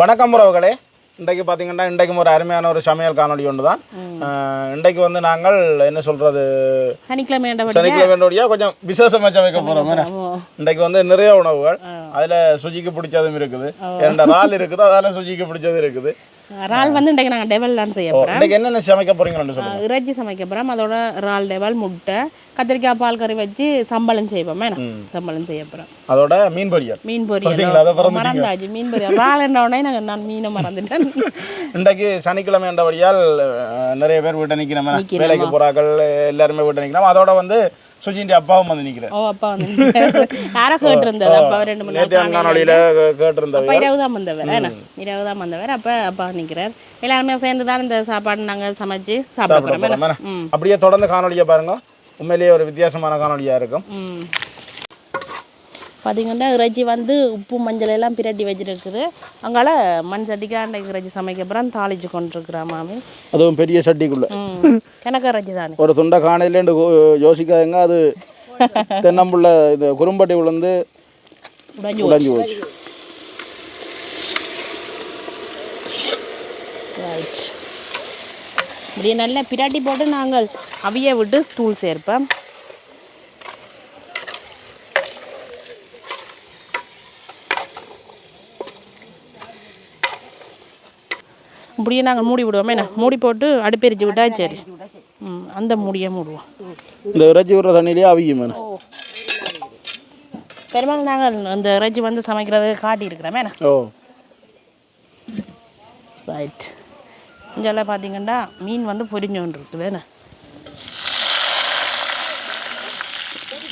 வணக்கம் உறவுகளே. இன்றைக்கு பார்த்தீங்கன்னா இன்றைக்கும் ஒரு அருமையான ஒரு சமையல் காணொளி ஒன்று தான் இன்றைக்கு வந்து நாங்கள் என்ன சொல்கிறது சனிக்கிழமை சனிக்கிழமையோடைய கொஞ்சம் விசேஷமாக சமைக்க போகிறோம் இன்றைக்கு வந்து நிறைய உணவுகள். அதில் சுஜிக்கு பிடிச்சதும் இருக்குது. இரண்டு இறால் இருக்குது அதில் சுஜிக்கு பிடிச்சது இருக்குது. இறால் வந்து இன்றைக்கு நாங்கள் டெவல்லாம் செய்ய போகிறோம் என்னென்ன சமைக்க போகிறீங்கன்னு சொல்லுங்கள் இறைச்சி சமைக்க போகிறோம் அதோட இறால் டெவல் முட்டை கத்திரிக்காய் பால் கறி வச்சு சம்பளம் செய்வோம். வேணாம். சம்பளம் செய்ய போகிறோம் அதோட மீன் பொரியல். மீன் பொரியல். மறந்தாச்சு. மீன் பொரியல். இறால் என்ற உடனே நாங்கள் நான் மீனை மறந்துட்டேன். இன்றைக்கு சனிக்கிழமை என்றபடியால் அஹ், நிறைய பேர் வீட்டை நிற்கிறோம். வேலைக்கு போகிறார்கள் எல்லாருமே வீட்டை நிற்கிறோம் அதோட வந்து சுஜிൻ്റെ அப்பாவும் வந்து நிற்கிறேன் ஓ அப்பா வந்து யாரோ கேட்டிருந்தது அப்பா ரெண்டு மணி நேற்று நேரம் காணொலியில் கேட்டிருந்தவர். அப்பா இரவு தான் வந்தவர். என்ன இரவு தான் வந்தவர். அப்போ அப்பா நிற்கிறார் எல்லாருமே சேர்ந்து தான் இந்த சாப்பாடு நாங்கள் சமைச்சு சாப்பிட போறோம்? அப்படியே தொடர்ந்து காணொலியை பாருங்க. உண்மையிலேயே ஒரு வித்தியாசமான காணொலியா இருக்கும். பார்த்தீங்கன்னா இறைச்சி வந்து உப்பு மஞ்சள் எல்லாம் பிரட்டி வச்சிருக்குது. அங்கால மண் சட்டிக்காண்ட இறைச்சி சமைக்க அப்புறம் தாளிச்சு கொண்டிருக்கிறா மாமி. அதுவும் பெரிய சட்டிக்குள்ள. கிணக்கு இறைச்சி தானே. ஒரு துண்டை காணையிலேண்டு யோசிக்காதுங்க அது தென்னம்புள்ள இந்த குறும்பட்டி விழுந்து உடஞ்சி உடைஞ்சு போச்சு. ரைட் இப்படியே நல்லா பிராட்டி போட்டு நாங்கள் அவிய விட்டு தூள் சேர்ப்போம். இப்படியே நாங்கள் மூடி விடுவோமே. என்ன? மூடி போட்டு அடுப்பெரிச்சு விட்டா சரி. ம் அந்த மூடியை மூடுவோம். இந்த இறைச்சி விடுற தண்ணியிலேயே அவியும் பெரும்பாலும் நாங்கள் அந்த இறைச்சி வந்து சமைக்கிறது காட்டியிருக்கிறோமே. என்ன? ஓ. ரைட் இங்கெல்லாம் பார்த்தீங்கன்னா மீன் வந்து பொரிஞ்சு கொண்டு இருக்குது என்ன?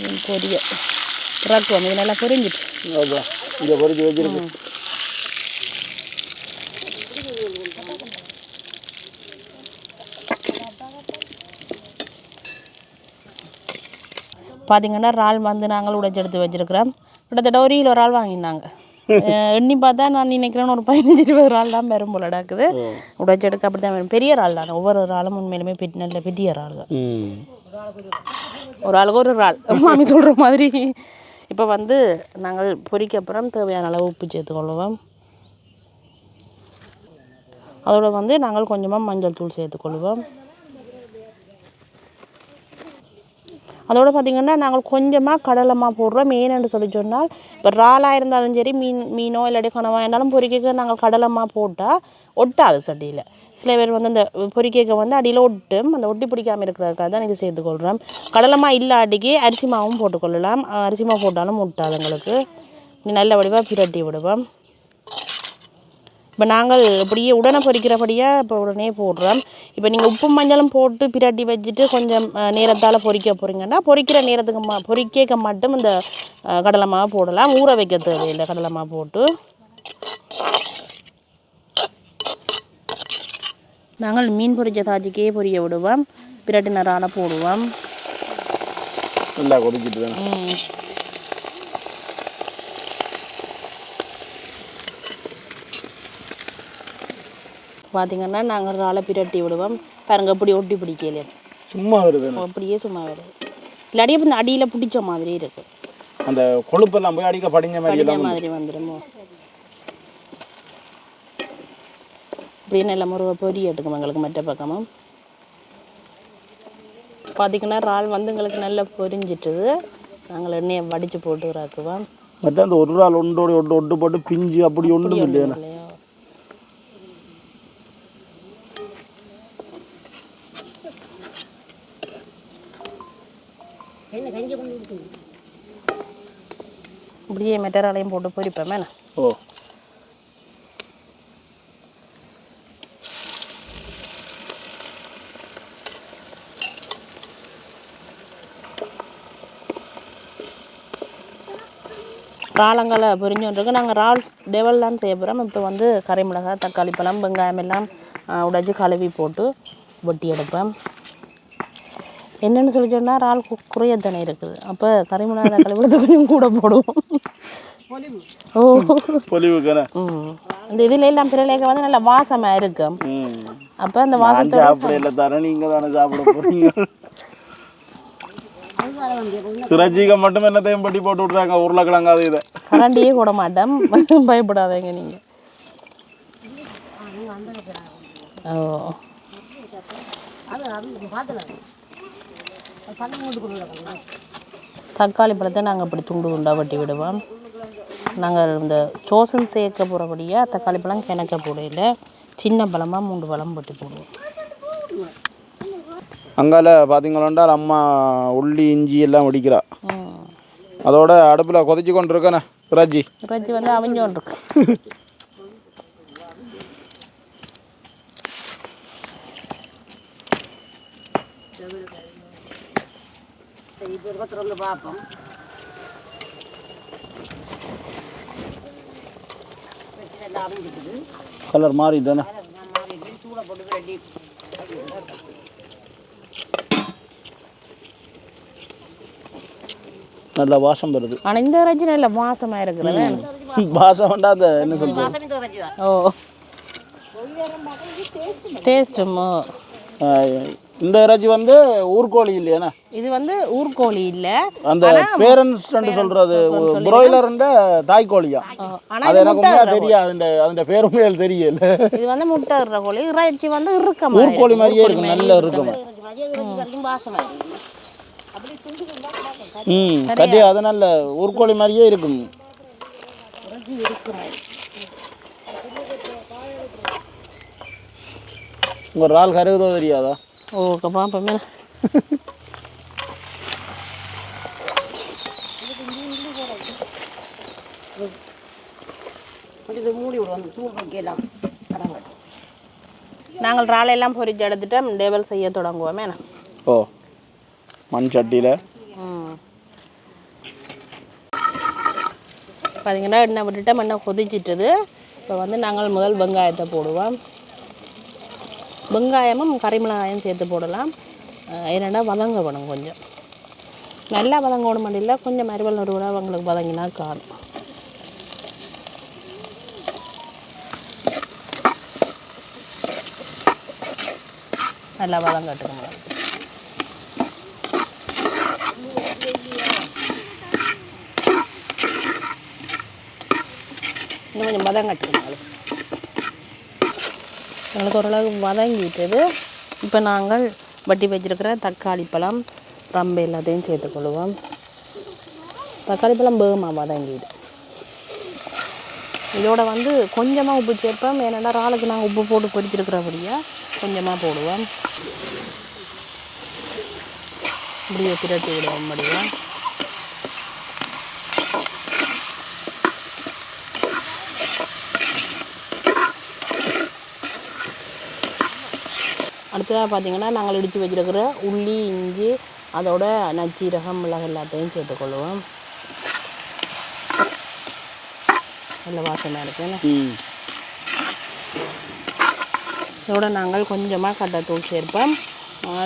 மீன் பொரிய. இறக்குவோம் மீன் எல்லாம் பொரிஞ்சிட்டு இங்கே பொறிச்சு வச்சிருக்கு. பார்த்தீங்கன்னா இறால் வந்து நாங்கள் உடைச்சு எடுத்து வச்சிருக்கிறோம். கிட்டத்தட்ட ஒரு கிலோ இறால் வாங்கினாங்க எண்ணி பார்த்தா நான் நினைக்கிறேன் ஒரு பதினஞ்சு இருபது இறால் தான் பெரும் போல நடக்குது. உடைச்சு எடுக்க அப்படி தான் வரும். பெரிய இறால் தானே ஒவ்வொரு இறாலும் உண்மையிலுமே பெரிய நல்ல பெரிய ம். ஒரு ஆளுக்கு ஒரு இறால் மாமி சொல்கிற மாதிரி. இப்போ வந்து நாங்கள் பொரிக்க அப்புறம் தேவையான அளவு உப்பு சேர்த்துக்கொள்வோம் அதோட வந்து நாங்கள் கொஞ்சமாக மஞ்சள் தூள் சேர்த்துக்கொள்வோம் அதோட பார்த்திங்கன்னா நாங்கள் கொஞ்சமாக கடலைமா போடுறோம். ஏன்னு சொல்லி சொன்னால் இப்போ இறாலாக இருந்தாலும் சரி மீன் மீனோ இல்லாட்டி கனவா இருந்தாலும் பொறிக்கைக்கு நாங்கள் கடலைமா போட்டால் ஒட்டாது சட்டியில். சில பேர் வந்து அந்த பொறிக்கைக்கு வந்து அடியில் ஒட்டும் அந்த ஒட்டி பிடிக்காமல் இருக்கிறதுக்காக தான் இது சேர்த்துக்கொள்கிறோம் கடலைமா இல்லாட்டிக்கு அரிசி மாவும் போட்டுக்கொள்ளலாம். அரிசி மாவு போட்டாலும் ஒட்டாது எங்களுக்கு. நீ நல்ல வடிவாக பிரட்டி விடுவோம். இப்போ நாங்கள் இப்படியே உடனே பொரிக்கிறபடியாக இப்போ உடனே போடுறோம். இப்போ நீங்கள் உப்பு மஞ்சளும் போட்டு பிரட்டி வச்சுட்டு கொஞ்சம் நேரத்தால் பொரிக்க போகிறீங்கன்னா பொரிக்கிற நேரத்துக்கு மா பொரிக்க மட்டும் இந்த கடலை மாவு போடலாம். ஊற வைக்க தேவையில்லை கடலை மாவு போட்டு. நாங்கள் மீன் பொரிச்ச தாஜிக்கே பொரிய விடுவோம். பிரட்டி நிறால போடுவோம். நல்லா கொதிக்கிட்டு பார்த்தீங்கன்னா நாங்கள் இறாலை பிரட்டி விடுவோம். பாருங்க இப்படி ஒட்டி பிடிக்கல. சும்மா வருது அப்படியே சும்மா வருது. இல்லாட்டி இப்போ இந்த அடியில் பிடிச்ச மாதிரி இருக்கு. அந்த கொழுப்பெல்லாம் போய் அடிக்க படிஞ்ச மாதிரி எல்லாம் மாதிரி வந்துடுமோ இப்படியே நல்ல முருகை பொரி எடுக்கும் எங்களுக்கு மற்ற பக்கமும். பார்த்தீங்கன்னா இறால் வந்து எங்களுக்கு நல்லா பொரிஞ்சிட்டுது. நாங்கள் எண்ணெயை வடித்து போட்டு இறக்குவோம். மற்ற அந்த ஒரு நாள் ஒன்றோடு ஒன்று ஒட்டு போட்டு பிஞ்சு அப்படி ஒன்றும் இல்லையா. இப்படியே மெட்டராலையும் போட்டு பொரிப்பேன் என்ன ஓ இறாலங்களை பொரிஞ்சோன்றிருக்கு நாங்கள் இறால் டெவல்லாம் செய்ய போகிறோம் இப்போ வந்து கறி மிளகாய் தக்காளி பழம் வெங்காயம் எல்லாம் உடைச்சு கழுவி போட்டு வெட்டி எடுப்பேன் என்னென்னு சொல்லி சொன்னால் இறால் கு- குறையத்தானே இருக்குது. அப்போ தக்காளி பழத்தை கொஞ்சம் கூட போடுவோம். ஓ. பொலிவுக்கான ம். இந்த இதில் எல்லாம் பிறலேக்க வந்து நல்ல வாசமாக இருக்கும் ம். அப்போ அந்த நான் வாசத்தோட சாப்பிட இல்லை நீங்க தானே சாப்பிட போறீங்க. திரஜிக மட்டும் என்னத்தையும் பட்டி போட்டு விட்றாங்க உருளைக்கிழங்கு அது இதை. கரண்டியே போட மாட்டோம் பயப்படாதீங்க நீங்கள் ஓ. தக்காளி பழத்தை நாங்கள் இப்படி துண்டு துண்டாக வெட்டி விடுவோம். நாங்கள் இந்த சோசன் சேர்க்க போகிறபடியாக தக்காளி பழம் கிணக்க போடையில் சின்ன பழமாக மூன்று பழம் வெட்டி போடுவோம். அங்கால பார்த்தீங்களா அம்மா உள்ளி இஞ்சி எல்லாம் வெடிக்கிறா. அதோட அடுப்பில் கொதிச்சு கொண்டு இருக்கேண்ணே ராஜி இறைச்சி வந்து அவிஞ்சோன் இருக்கு. கலர் மாறிட்டானே நல்ல வாசம் வருது. ஆனால் இந்த இறைச்சி நல்ல வாசமாக இருக்கிறது. வாசம் வேண்டா அந்த என்ன சொல்றது? ஓ. டேஸ்ட்டுமோ இந்த இறைச்சி வந்து ஊர்கோழி இல்லையாண்ணே இது வந்து ஊர்கோழி இல்லை. அந்த பேரண்ட்ஸ் சொல்றது புரோயிலர்ன்ற தாய்க்கோழியா? ஆனால் அது எனக்கு உண்மையா தெரியாது அந்த அந்த பேருமைகள் தெரியல. இது வந்து முட்டை இடுற கோழி. இறைச்சி வந்து இறுக்கமா ஊர்கோழி மாதிரியே இருக்கும் நல்ல இருக்கும். ம். கட்டி அது நல்ல ஊர்கோழி மாதிரியே இருக்கும். உங்க ஒரு ஆள் கருகுதோ தெரியாதா? ஓ பார்ப்போமே இது மூடி விடுவோம் தூள் வைக்கலாம் நாங்கள் ராலையெல்லாம் பொரிச்சு எடுத்துட்டு டேபிள் செய்ய தொடங்குவோமே. ஓ மண் சட்டியில் பார்த்தீங்கன்னா எண்ணெய் விட்டுட்டு எண்ணெய் கொதிச்சிட்டுது. இப்போ வந்து நாங்கள் முதல் வெங்காயத்தை போடுவோம். வெங்காயமும் கறிமிளகாயும் சேர்த்து போடலாம். என்னென்னா வதங்க வேணும் கொஞ்சம். நல்லா வதங்கணும் இல்லை கொஞ்சம் மறுவல் நடுவில் அவங்களுக்கு வதங்கினா காணும். நல்லா வதங்கட்டுங்க இன்னும் கொஞ்சம் வதங்கட்டுங்க எங்களுக்கு ஓரளவு வதங்கிட்டது. இப்போ நாங்கள் வட்டி வச்சிருக்கிற தக்காளி பழம் ரம்பு எல்லாத்தையும் சேர்த்துக்கொள்வோம் தக்காளி பழம் வேகமாக வதங்கிடு. இதோட வந்து கொஞ்சமாக உப்பு சேர்ப்போம். ஏன்னா இறாலுக்கு நாங்கள் உப்பு போட்டு பொடிச்சிருக்கிறபடியாக கொஞ்சமாக போடுவோம். இப்படியே திரட்டி விடுவோம் முடியும் அடுத்ததாக பார்த்தீங்கன்னா நாங்கள் இடித்து வச்சிருக்கிற உள்ளி இஞ்சி அதோட நச்சீரகம் மிளகு எல்லாத்தையும் சேர்த்துக்கொள்வோம். நல்ல வாசமாக இருக்குன்னு இதோட நாங்கள் கொஞ்சமாக கட்டத்தூள் சேர்ப்போம்.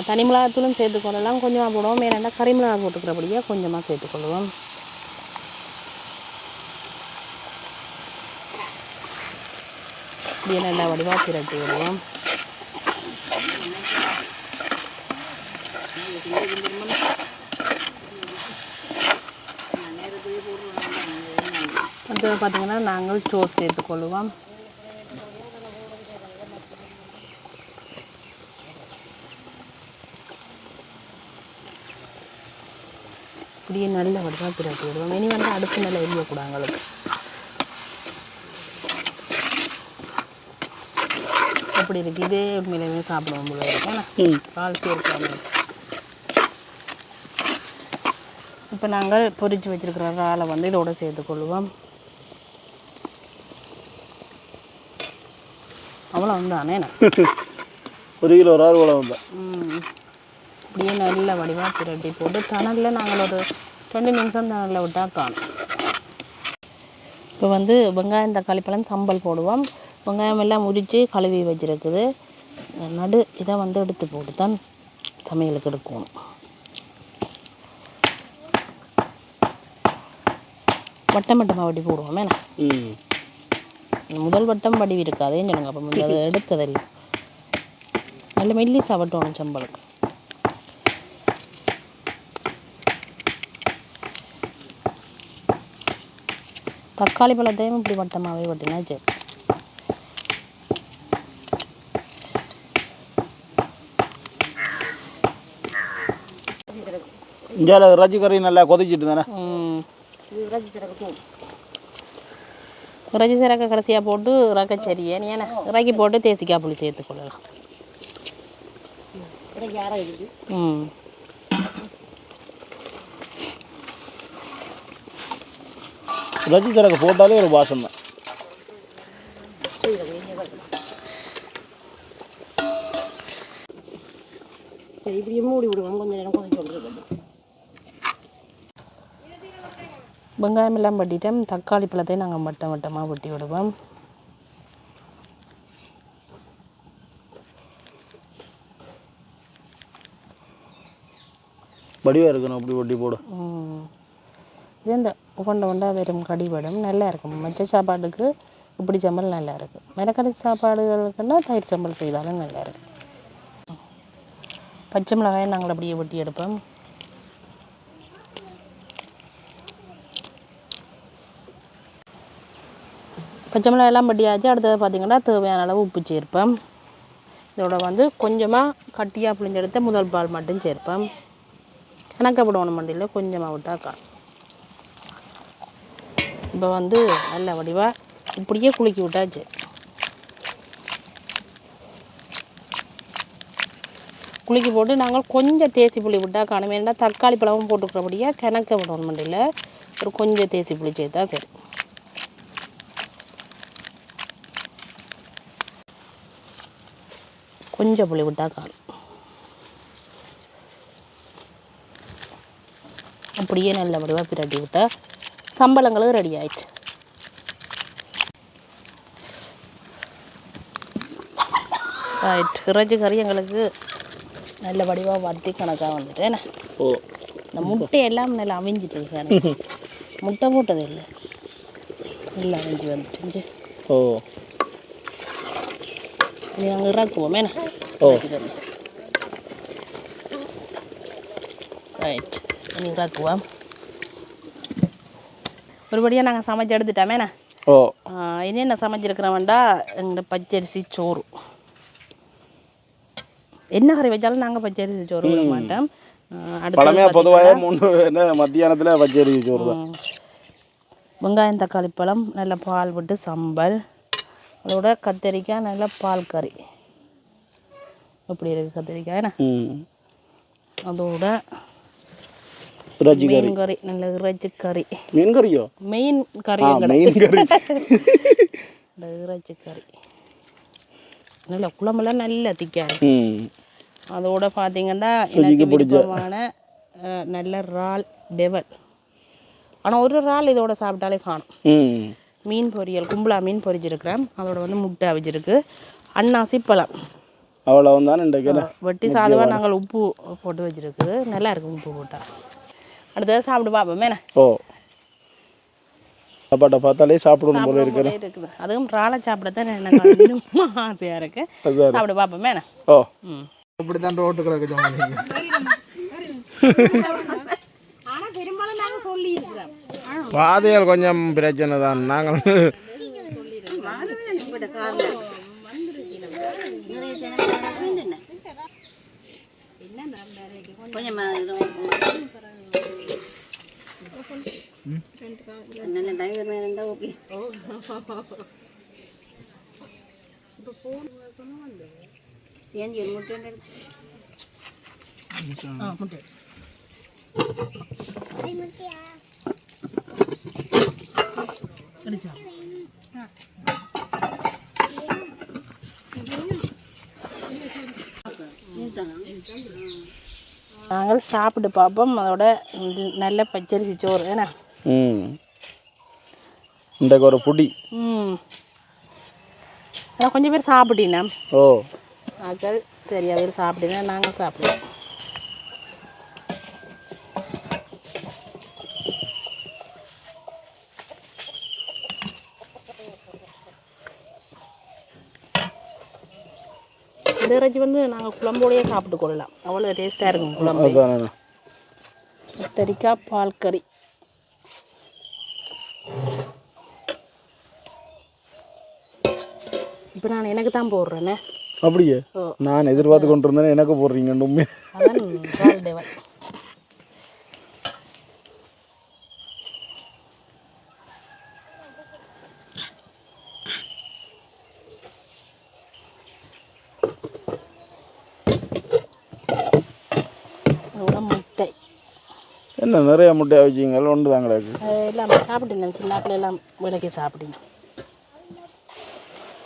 தனி மிளகாத்தூளும் சேர்த்துக்கொள்ளலாம். கொஞ்சமாக போடுவோம். ஏன்னா கறி மிளகா போட்டுக்கிறபடியே கொஞ்சமாக சேர்த்துக்கொள்வோம். இப்படியே நல்லா வடிவாக திரட்டி விடுவோம். அடுத்தது பார்த்திங்கன்னா நாங்கள் சோறு சேர்த்துக்கொள்வோம் இப்படியே நல்ல வடிவாக திரட்டி விடுவோம். இனி வந்து அடுப்பு நல்லா எரியக்கூடாது எங்களுக்கு எப்படி இருக்கு? இதே உண்மையிலுமே சாப்பிடுவோம் போல இருக்கு. ஏன்னா ம். பால் இப்போ நாங்கள் பொரிச்சு வச்சிருக்கிற இறாலை வந்து இதோட சேர்த்துக்கொள்வோம். அவ்வளோ தானே ஒரு கிலோ தான் ம். இப்படியே நல்ல வடிவாக பிரட்டி போட்டு தணலில் நாங்கள் ஒரு ரெண்டு நிமிஷம் தணலில் விட்டால் காணும். இப்போ வந்து வெங்காயம் தக்காளி பழம் சம்பல் போடுவோம். வெங்காயம் எல்லாம் உரித்து கழுவி வச்சிருக்குது. நடு இதை வந்து எடுத்து போட்டு தான் சமையலுக்கு எடுக்கணும். வட்டம் வட்டமாக வட்டி போடுவோம் ம். முதல் வட்டம் வடிவு இருக்காதே சொல்லுங்க அப்போ முதல் அதை எடுத்ததில்லை. நல்ல மெல்லி சாப்பிட்டோம் சம்பளுக்கு தக்காளி பழத்தையும் இப்படி வட்டமாகவே வட்டினா சரி. இங்கே ரஜிக்கறி நல்லா கொதிச்சிட்டு தானே? இறைச்சி சிறகு தூள் இறைச்சி சிறக்க கடைசியாக போட்டு இறக்க சரியே நீ என்ன? இறக்கி போட்டு தேசிக்காய் புளி சேர்த்துக்கொள்ளலாம் ம். இறைச்சி சிறகு போட்டாலே ஒரு வாசம் தான். சரி இப்படியே மூடி விடுவோம் கொஞ்சம் நேரம் கொதிச்சு கொண்டிருக்கட்டும் வெங்காயம் எல்லாம் வெட்டிட்டோம் தக்காளி பழத்தையும் நாங்கள் வட்டம் வட்டமாக வெட்டி விடுவோம். வடிவாக இருக்கணும். அப்படி ஒட்டி போடு. ம். இது இந்த உகண்ட உண்டா வெறும் கடிபடும் நல்லா இருக்கும். மச்ச சாப்பாட்டுக்கு இப்படி சம்பல் நல்லா இருக்கும். மிளகறி சாப்பாடுகளுக்குன்னா தயிர் சம்பல் செய்தாலும் நல்லா இருக்கும். பச்சை மிளகாயை நாங்கள் அப்படியே வெட்டி எடுப்போம். பச்சை மிளகாய் எல்லாம் வெட்டியாச்சு அடுத்தது பார்த்திங்கன்னா தேவையான அளவு உப்பு சேர்ப்பேன். இதோட வந்து கொஞ்சமாக கட்டியாக புளிஞ்செடுத்த முதல் பால் மட்டும் சேர்ப்போம் கணக்க மண்டியில் கொஞ்சமாக விட்டாக்கா. இப்போ வந்து நல்ல வடிவாக இப்படியே குலுக்கி விட்டாச்சு. குலுக்கி போட்டு நாங்கள் கொஞ்சம் தேசி புளி விட்டால் காணும் ஏன்னா தக்காளி பழமும் போட்டுக்கிறபடியாக கிணக்க விடணும் மண்டியில். ஒரு கொஞ்சம் தேசி புளி சேர்த்தா சரி. கொஞ்சம் புளி விட்டால் காணும். அப்படியே நல்ல வடிவாக பிரட்டி விட்டா சம்பளங்களும் ரெடி ஆயிடுச்சு. ரைட் இறைச்சி கறி எங்களுக்கு நல்ல வடிவாக வத்தி கணக்காக வந்துட்டு என்ன? ஓ. இந்த முட்டையெல்லாம் நல்லா அவிஞ்சிட்டு எனக்கு. முட்டை போட்டது இல்லை. நல்லா அவிஞ்சு வந்துட்டு ஓ. நாங்கள் இறக்குவோம் என்ன ஓ. இறைச்சி கறி ரைட் இனி இறக்குவோம் ஒருபடியாக நாங்கள் சமைச்சு எடுத்துட்டோமே என்ன ஓ ஆஹ் இனி என்ன சமைச்சிருக்கிறோம்டா எங்களோட பச்சரிசி சோறு என்ன கறி வச்சாலும் நாங்கள் பச்சரிசி சோறு விட மாட்டோம் பழமையாக பொதுவாக மூணு என்ன மத்தியானத்தில் பச்சரி சோறு தான் வெங்காயம் தக்காளி பழம் நல்ல பால் விட்டு சம்பல் அதோட கத்தரிக்காய் நல்ல பால் கறி. எப்படி இருக்குது கத்திரிக்காய் என்ன? அதோட மீன் கறி. நல்ல இறைச்சி கறி. மீன் கறியோ மெயின் கறி மீன் கறி இறைச்சி கறி. நல்ல குழம்பெல்லாம் நல்ல திக்காக ம். அதோட பார்த்தீங்கன்னா எனக்கு அஹ், நல்ல இறால் டெவல். ஆனால் ஒரு இறால் இதோட சாப்பிட்டாலே காணும். மீன் பொரியல் கும்பலா மீன் பொரிச்சிருக்கிறேன் அதோட வந்து முட்டை அவிச்சிருக்கு அன்னாசி பழம் அவ்வளவு தான்? வெட்டி சாதமாக நாங்கள் உப்பு போட்டு வச்சிருக்கு. நல்லா இருக்கும் உப்பு போட்டால் அடுத்தது சாப்பிட்டு பார்ப்போமே ஓ. சாப்பாட்டை பார்த்தாலே சாப்பிடணும் போல இருக்கு இருக்குது. அதுவும் இறாலை சாப்பிட தான் எனக்கு இன்னும் ஆசையாக இருக்கு. அதான். சாப்பிட்டு பார்ப்போமே ஓ. ம். இப்படித்தான் ரோட்டு கிடக்கு பெரும்பாலும் நாங்கள் சொல்லியிருக்கிறோம் பாதைகள் கொஞ்சம் பிரச்சனை தான் நாங்கள் கொஞ்சம் நல்ல டிரைவர் மேலே இருந்தால் ஓகே சேஞ்சி ஒரு முட்டை ஒன்று எடுத்து. ஆ முட்டை அடிச்சா நாங்கள் சாப்பிட்டு பார்ப்போம். அதோட நல்ல பச்சரிசி சோறு ஏன்னா? இன்றைக்கு ஒரு புடி. ம். ஆனால் கொஞ்சம் பேர் சாப்பிட்டீங்கன்னா? ஓ. ஆக்கள் சரியா பேர் சாப்பிட்டீங்கன்னா நாங்கள் சாப்பிடுவோம். இந்த இறைச்சி வந்து நாங்கள் குழம்போடையே சாப்பிட்டு கொள்ளலாம். அவ்வளோ டேஸ்ட்டாக இருக்கும் குழம்பு. கத்தரிக்காய் பால் கறி. இப்போ நான் எனக்கு தான் போடுறேனே. அப்படியே. நான் எதிர்பார்த்து கொண்டு இருந்தேன் எனக்கு போடுறீங்க உண்மை என்ன நிறைய முட்டை வச்சிங்க ஒன்று தான் கிடக்கு எல்லாம் சாப்பிட்டீங்க சின்னாப்பில் எல்லாம் விலைக்கு சாப்பிட்டீங்க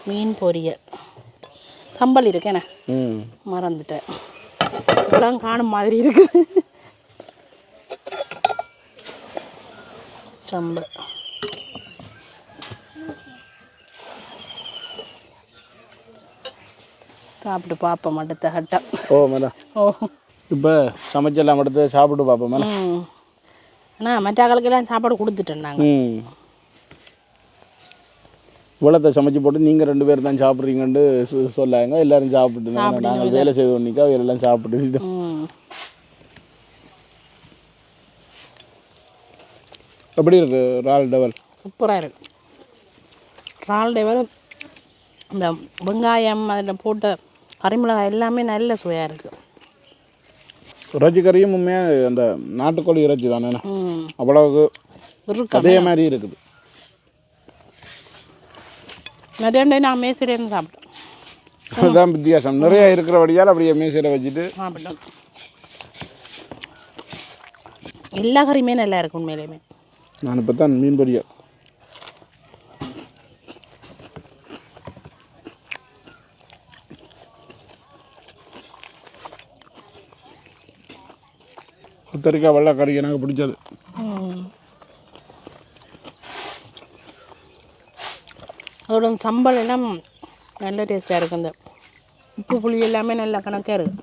மீன் பொரியல். சம்பல் இருக்கேண்ணே ம். மறந்துட்டேன். இப்பெல்லாம் காணும் மாதிரி இருக்குது சம்பல். சாப்பிட்டு பார்ப்போம் அடுத்த கட்டம். ஓ மேடம். ஓ. இப்போ சமைச்செல்லாம் எடுத்து சாப்பிட்டு பார்ப்போம் அண்ணா மற்ற ஆளுக்கெல்லாம் சாப்பாடு கொடுத்துட்டோம் நாங்கள் இவ்வளோத்தை சமைச்சு போட்டு நீங்கள் ரெண்டு பேர் தான் சாப்பிட்றீங்கன்னு சொல்லாங்க. எல்லாரும் சாப்பிட்டு நாங்கள் வேலை செய்து ஒன்றிக்கா எல்லாம் சாப்பிட்டு எப்படி இருக்கு ரால் டெவல்? சூப்பராக இருக்கு. இறால் டேவல் இந்த வெங்காயம் அதில் போட்ட கறிமிளகாய் எல்லாமே நல்ல சுவையாக இருக்குது இறைச்சி கறியும் உண்மையாக அந்த நாட்டுக்கோழி இறைச்சி தானே அவ்வளவுக்கு அதே மாதிரி இருக்குது. நிறைய நான் மேசிலேருந்து சாப்பிட்டேன். அதுதான் வித்தியாசம். நிறைய இருக்கிறபடியால் அப்படியே மீசையில் வச்சுட்டு சாப்பிட்டோம். எல்லா கறியுமே நல்லா இருக்கு உண்மையிலேயுமே. நான் இப்போ தான் மீன் பொரியல். கத்தரிக்காய் வெள்ளைக்கறி எனக்கு பிடிச்சது. அதோட சம்பல் எல்லாம் நல்ல டேஸ்ட்டாக இருக்கு அந்த உப்பு புளி எல்லாமே நல்ல கணக்காக இருக்கு.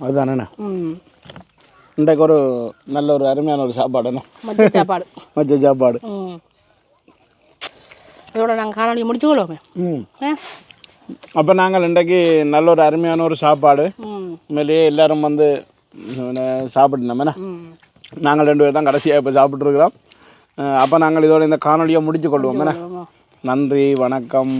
அதுதானே ம். இன்றைக்கு ஒரு நல்ல ஒரு அருமையான ஒரு சாப்பாடுண்ணே மதிய சாப்பாடு. மச்ச சாப்பாடு. ம். இதோட நாங்கள் காணொலி முடிச்சுக்கொள்வோமே? ம். அப்போ நாங்கள் இன்றைக்கு நல்ல ஒரு அருமையான ஒரு சாப்பாடு. ம். உண்மையிலேயே எல்லாரும் வந்து சாப்பிடணுமே ம் நாங்கள் ரெண்டு பேர் தான் கடைசியாக இப்போ சாப்பிட்ருக்கிறோம் அப்போ நாங்கள் இதோட இந்த காணொலியை முடிச்சு கொள்வோம். நன்றி வணக்கம்.